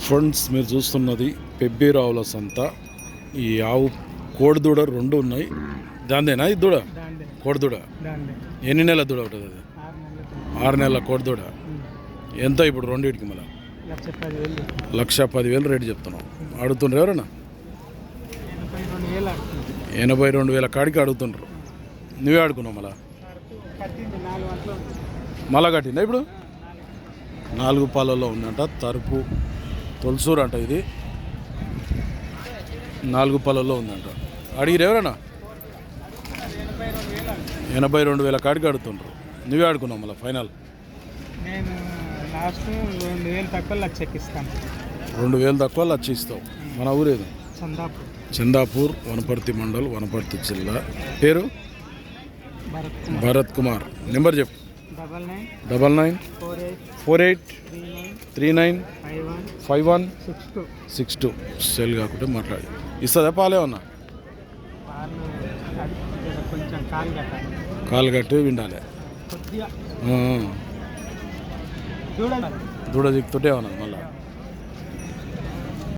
Friends మీరు చూస్తున్నది పెబ్బేరావుల సంత. ఈ ఆవు కోడిదూడ రెండు ఉన్నాయి. దాందేనా ఇది దూడ? దాండే కోడిదూడ? దాండే ఎన్ని నెలల దూడ ఉంటుంది అది? ఆరు నెలల కోడిదూడ. ఎంత ఇప్పుడు రెండింటికి మళ్ళీ? లక్ష పదివేలు రేటు చెప్తున్నాం అడుగుతుండ్రు ఎవరన్నా? ఎనభై రెండు వేలు కాడికి అడుగుతుండ్రు. నువ్వే ఆడుకున్నావు మళ్ళా? మళ్ళా కట్టిందా ఇప్పుడు? నాలుగు. పాలలో ఉందంట తరుపు తొలసూరు అంట ఇది. నాలుగు పాలలో ఉందంట. అడిగిరు ఎవరన్నా ఎనభై రెండు వేలు కాడికి అడుగుతుండ్రు నువ్వే ఆడుకున్నావు మళ్ళీ ఫైనల్? నేను లాస్ట్ రెండు వేలు తక్కువ ఇస్తాను రెండు వేలు తక్కువ లక్ష ఇస్తావు మన ఊరేది? చందాపూర్. చందాపూర్ వనపర్తి మండల్ వనపర్తి జిల్లా. పేరు? భరత్ కుమార్. నెంబర్ చెప్పు. Double nine double nine four eight four eight three nine five one six two. Six two cell కాకుంటే మాట్లాడి. ఇస్తుందా పాలేమన్నా కాలు కట్టి చూడండి దూడ దిక్కుతుంటే ఏమన్నా మళ్ళీ.